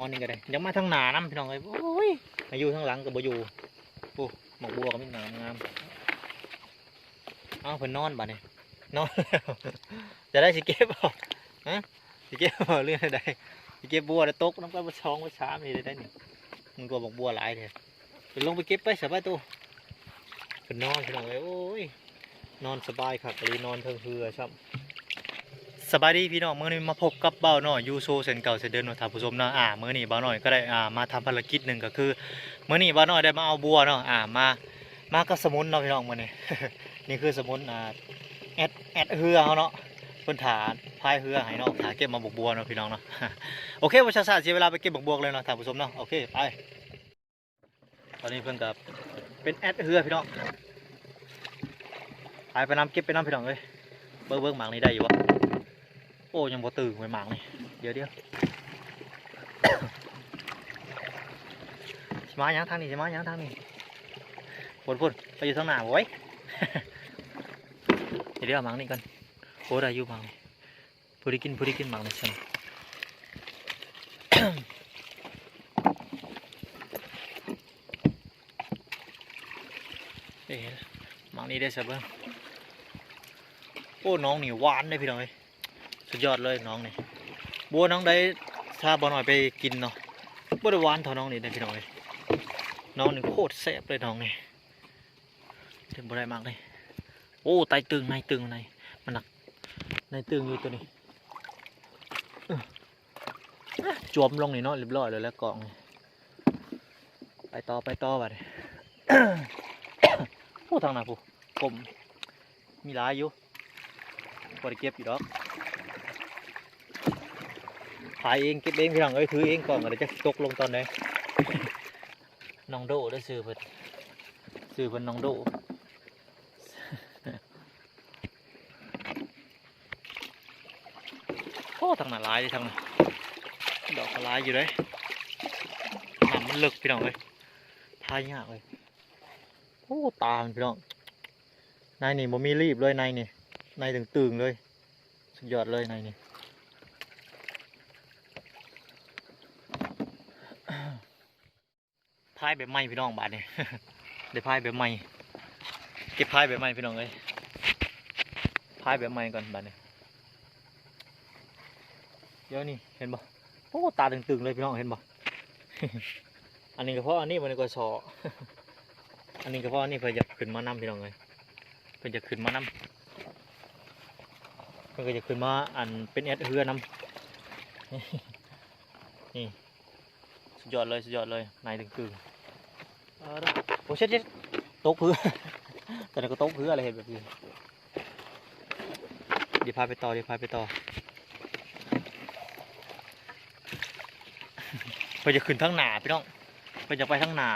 อ๋อนี่ก็ได้ยังมาทางหนานํพี่น้องเอ้ยโอ้ยมาอยู่ทางหลังก็บ่อยู่โอ้หมอกบัวก็มีงามงามเอาเพิ่นนอนบัดนี้นอนแล้วจะได้สิเก็บบ่ฮะสิเก็บบ่เรื่องใดสิเก็บบัวแล้วตกน้ำก็บ่ช่องบ่ชามนี่ได้ได้นี่มันก็บอกบัวหลายเด้อเดินลงไปเก็บไปสบายตัวเพิ่นนอนพี่น้องเอ้ยโอ้ยนอนสบายครับเลยนอนเทิงเฮือครับ สบายดีพี่น้องเมื้อนี้มาพบกับเบ้าหน่อยยูโซเซนเก่าเซนเดินนาะท่านผู้ชมเนาะอ่ามื้อนี้เบ้าหน่อยก็ได้อ่ามาทำภารกิจหนึ่งก็คือเมื้อนี้เบ้าหน่อยได้มาเอาบัวเนาะอ่ามามากับสมุนเนาะพี่น้องมื้อนี้นี่คือสมุนอ่าแอดแอดเฮือเฮาเนาะเพิ่นถานพายเฮือให้เนาะถาเก็บมาบกบัวเนาะพี่น้องเนาะโอเคบ่ช้าๆเสียเวลาไปเก็บบกบัวเลยเนาะท่านผู้ชมเนาะโอเคไปตอนนี้เพิ่นก็เป็นแอดเฮือพี่น้องไปไปนำเก็บไปน้ำพี่น้องเอ้ยเบิ่งเบิ่งหมางนี้ได้อยู่บ่ โอ้ยังบ่ตื่นไว้หมางนี่เดี๋ยวเดี๋ยวสิมาหยังทางนี้สิมาหยังทางนี้พุ่นพุ่นไปอยู่ทางหน้าบ่ไว้ยเดี๋ยวเดี๋ยวหมางนี่กันโอ้ได้อยู่หมางนี่ผู้ได้กินผู้ได้กินหมางนี่ใช่เอ๊ะหมางนี้ได้สักเบิ่งโอ้น้องนี่หวานเลยพี่น้องเอ้ย สุดยอดเลยน้องนี่บัวน้องได้ถ้าบอหน่อยไปกินเนาะบัวได้หวานเท่าน้องนี่ได้พี่น้องเลยน้องนี่โคตรแซ่บเลยน้องนี่เต็มบัวได้มากเลยโอ้ไตตึงในตึงในมันหนักในตึงอยู่ตัวนี้จวมลงนี่เนาะเรียบร้อยเลยแล้วกล่องนี่ไปต่อไปต่อไปโอ้ทางหน้าผู้ผมมีหลายอยู่พอได้เก็บอยู่ดอก ถ่ายเองเก็บเองพี่น้องเอ้ยถือเองก่อนเดี๋ยวจะตกลงตอนไหนน้องโดได้ซื้อเพิ่นซื้อเพิ่นน้องโดโอ้ทางนั้นลายเลยทางนั้นดอกลายอยู่เลยน้ำมันลึกพี่น้องเอ้ยทายยากเลยโอ้ตามนพี่น้องนายนี่บ่มีรีบเลยนายนี่นายถึงตื่นๆเลย สุดยอดเลยนายนี่ พายแบบใหม่พี่น้องบาดนี่ได้พายแบบใหม่เก็บพายแบบใหม่พี่น้องเอ้ยพายแบบใหม่ก่อนบาดนี่เดี๋ยวนี่เห็นบ่โอ้ตาตึงๆเลยพี่น้องเห็นบ่อันนี้ก็เพราะอันนี้มันก็สออันนี้ก็เพราะอันนี้เพิ่นจะขึ้นมานํพี่น้องเลยเพิ่นจะขึ้นมานํเพิ่นก็จะขึ้นมาอันเป็นแอดเฮือนํนี่ สุดยอดเลย สุดยอดเลยนายถึงกึ่งเออเด้อโอ้เช็ดเช็ดตกพื้นแต่ไหนก็โต๊กพื้นอะไรเห็นแบบนี้เดี๋ยวพาไปต่อเดี๋ยวพาไปต่อไปจะขึ้นทั้งหนาพี่น้องไปจะไปทั้งหนา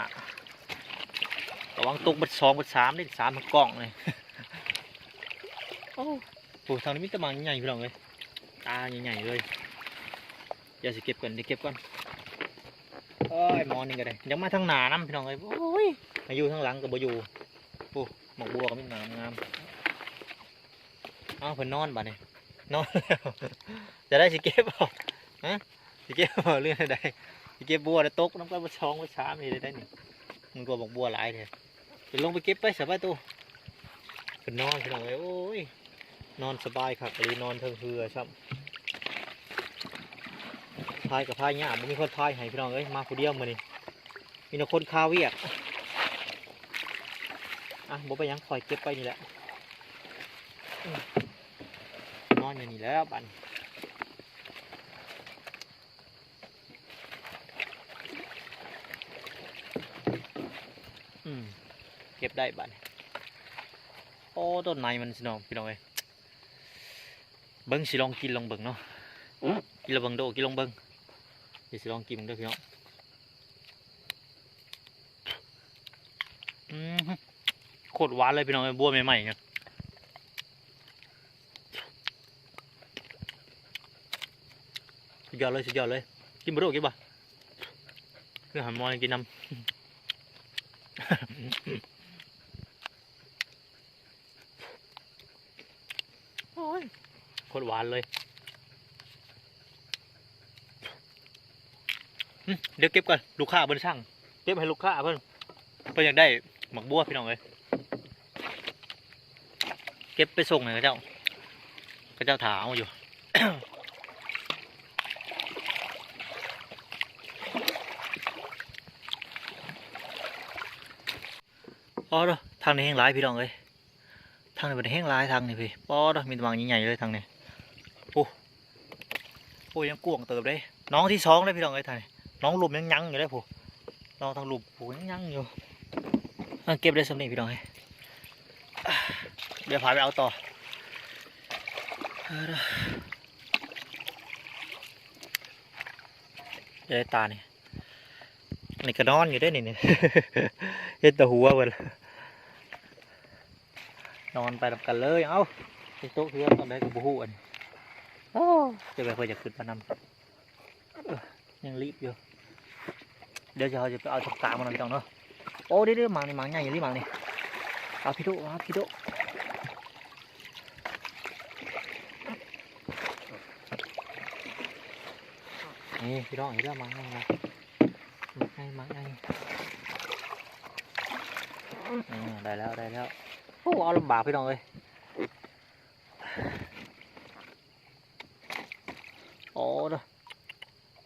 ระวังตกบัดสองบัดสามนี่สามมันกล่องเลยโอ้โหทางนี้มีตะมังใหญ่พี่น้องเลยตาใหญ่ๆเลยอย่าสิเก็บก่อนเดี๋ยวเก็บก่อน โอ้ยหมอนี่ก็ได้ยังมาทางหนานํพี่น้องเอ้ยโอ้ยมาอยู่ทางหลังก็บ่อยู่โอ้หมอกบัวก็มีงามงามอ้าวเพิ่นนอนบัดนี้นอนแล้วจะได้สิเก็บบ่ฮะสิเก็บบ่เรื่องใดสิเก็บบัวแล้ตกน้ำก็บ่ช่องบ่ชามนี่ได้ได้นี่มันก็บอกบัวหลายแท้เดี๋ยวลงไปเก็บไปสบายตัวเพิ่นนอนพี่น้องเอ้ยโอ้ยนอนสบายคักเลยนอนเทิงเฮือครับ พายกับพายเนี่ยมันมีคนพายให้พี่น้องเอ้ยมาผู้เดียวมือนี่มีแต่คนคาเวียกอะบ่ไปยังคอยเก็บไปนี่แหละนอนอยู่นี่แล้วบันอืมเก็บได้บันโอ้ต้นไม้มันสิน้องพี่น้องเอ้ยเบิ้งสิลองกินลองเบิ้งเนาะกินและเบิ้งโดกินลองเบิ้ง เดี๋ยวสิลองกินด้วยพี่น้องอืมโคตรหวานเลยพี่น้องไอ้บัวใหม่ๆเนี่ยสุดยอดเลยสุดยอดเลย กินบะโดกินบ่เพื่อหันมอยกินน้ำโอ้ยโคตรหวานเลย เดี๋ยวเก็บก่อนลูกค้าเพิ่นช่างเก็บให้ลูกค้าเพิ่นเพิ่นอยากได้หมักบัวพี่น้องเลยเก็บไปส่งให้เขาเจ้าเขาเจ้าถามเอาอยู่อ๋อเด้อทางนี้แห้งร้ายพี่น้องเลยทางนี้เป็นแห้งร้ายทางนี้พี่ปอเด้อมีตะวางใหญ่ๆเลยทางนี้โอ้โอ้ยังกวงเติบเลยน้องที่สองเลยพี่น้องเลยทางนี้ น้องหลุมยังยังอยู่เลยผู้น้องทางหลุมผู้ยังยังอยู่อะเก็บได้สำเร็จพี่น้องเลยอะเดี๋ยวพาไปเอาต่อเอาเด้อเดี๋ยวได้ตานี่นี่ก็นอนอยู่ได้นี่นี่เฮ็ดแตะหัวเพิ่นนอนไปนำกันเลย เอ้าไปโต๊ะเฮือนตอนใดก็บ่ฮู้อันนี้โอ้จะไปเพิ่นจะขึ้นมานำเอ้อ ยังรีบอยู่ เดี๋ยวจะเขาจะไปเอาจักตามาหน่อยพี่น้องเนาะโอ้เดี๋ยวๆหมางนี่หมางใหญ่รีบหมางนี่เอาพี่โตเอาพี่โตนี่พี่น้องเห็นแล้วหมางใหญ่ละหมางใหญ่หมางใหญ่อืมได้แล้วได้แล้วโอ้เอาลำบากพี่น้องเลยโอ้เด้อ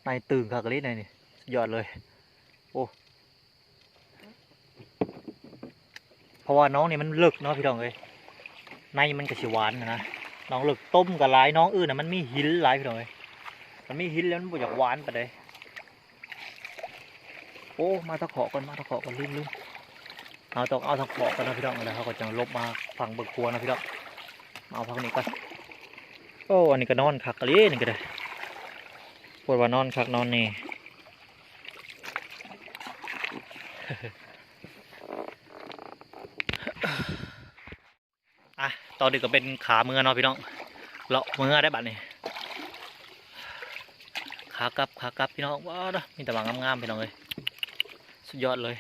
นายตื่นคักเลยนายนี่ยอดเลย โอ้เพราะว่าน้องนี่มันเลึกเนาะพี่น้องเลยในมันกระชิหวานนะน้องเลึกต้มกับหลายน้องอื่นน่ะมันมีหินหลายพี่น้องเลยมันมีหินแล้วมันบ่อยากหวานไปเลยโอ้มาตะขอก่อนมาตะขอก่อนลืมลืมเอาต้องเอาทางขอบกันนะพี่น้องแล้วเขาก็จะลบมาฝั่งเบิกครัวนะพี่น้องมาเอาพักนี้ก่อนโอ้อันนี้ก็นอนคักกะเลยนี่ก็ได้ วดว่านอนคักนอนนี่อะตอนนี้ก็เป็นขาเมือเนาะพี่น้องเลาะมือได้บัดนี้ขากลับขากลับพี่น้องว้าวเด้อมีแต่หมางงามๆพี่น้องเลยสุดยอดเลย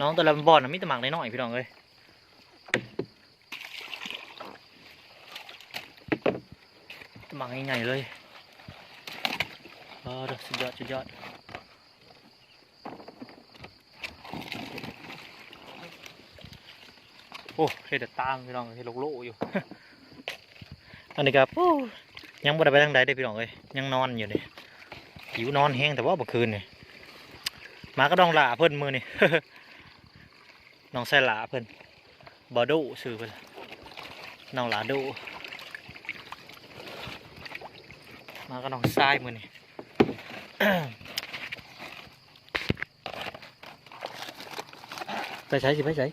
น้องตัวละบอลนะมีแต่หมากน้อยๆพี่น้องเอ้ยหมากใหญ่ๆเลย ออเด้อสุดยอดสุดยอดโอ้เฮ็ดต่ามพี่น้องเฮ็ดโลกโลอยู่ อันนี้ครับยังบ่ได้ไปทางใดเด้พี่น้องเอ้ยยังนอนอยู่นี่หิวนอนแห้งแต่ว่าเมื่อคืนนี่มาก็ดองหลาเพิ่นมือนี่น้องใส่หลาเพิ่นบอดูซื้อเพิ่นน้องหลาดูมาก็น้องทรายมือนี่ ไปใช้สิไปใช้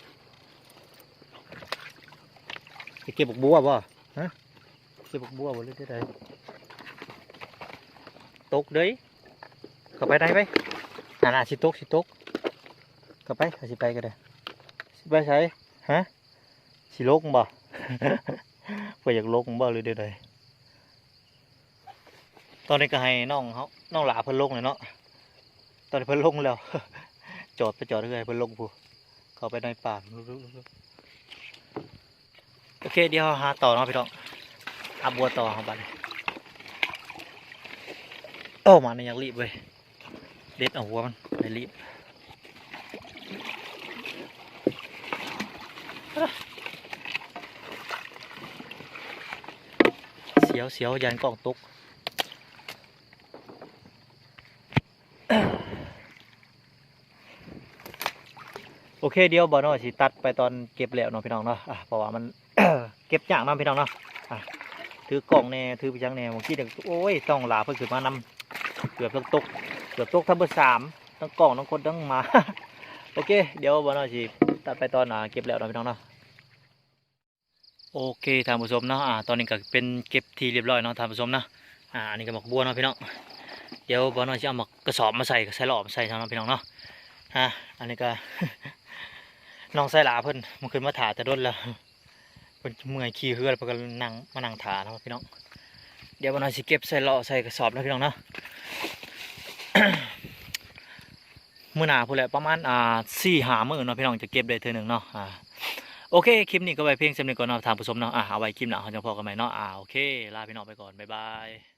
ไปเก็บบักบัวบ่ฮะเก็บบักบัวบ่หรือที่ใดตกเด้ยเข้าไปได้ไหมน่าน่าสิตกสิตกเข้าไปถ้าสิไปก็ได้สิไปใช้ฮะสิลกบ่เพื่ออยากลกบ่หรือเดี๋ยวใด ตอนนี้ก็ให้น้องเขาน้องหลาเพิ่นลงเลยเนาะตอนนี้เพิ่นลงแล้วจอดไปจอดเรื่อยเพิ่นลงผู้เขาไปในป่าโอเคเดี๋ยวหาต่อเนาะพี่น้องอาบัวต่อของบัดนี้โอ้มาเนี่ยอยากรีบเว้ยเด็ดเอาหัวมันไปรีบเสียวเสียวยันกล่องตุก โอเคเดี๋ยวบอลน้อยสิตัดไปตอนเก็บแล้วเนาะพี่น้องเนาะอะเพราะว่ามัน เก็บยากเนาะพี่น้องเนาะอะถือกล่องแน่ถือไปจังแน่บางทีเด็กโอ้ยต้องลาเพิ่นขึ้นมานำเกือบต้องตกเกือบตกทั้งเบอร์สามทั้งกล่องทั้งคนทั้งหมาโอเค เดี๋ยวบอลน้อยสิตัดไปตอนอ่าเก็บแล้วเนาะพี่น้องเนาะโอเคท่านผู้ชมเนาะอ่าตอนนี้ก็เป็นเก็บทีเรียบร้อยเนาะท่านผู้ชมเนาะอ่าอันนี้ก็หมกบัวเนาะพี่น้องเดี๋ยวบอน้อยจะเอาหมกกระสอบมาใส่ใส่หลอดมาใส่ทางเนาะพี่น้องเนาะอ่าอันนี้ก็ น้องใส่หลาเพิ่นมันขึ้นมาถาแต่รถแล้วเพิ่นเมื่อยขี่เฮือแล้วเพิ่นก็นั่งมานั่งถาเนาะพี่น้อง เดี๋ยวบอน้อยสิเก็บใส่หลอใส่กระสอบแล้วพี่น้องเนาะมื้อหนาพูดแหละประมาณอ่าสี่หามื้อเนาะพี่น้องจะเก็บได้เทื่อหนึงเนาะอ่าโอเคคลิปนี้ก็ไว้เพียงสำหรับก่อนเนาะทางผู้ชมเนาะอะเอาไว้คลิปหน้าเขาจะพอกันใหม่เนาะอ่าโอเคลาพี่น้องไปก่อนบ๊ายบาย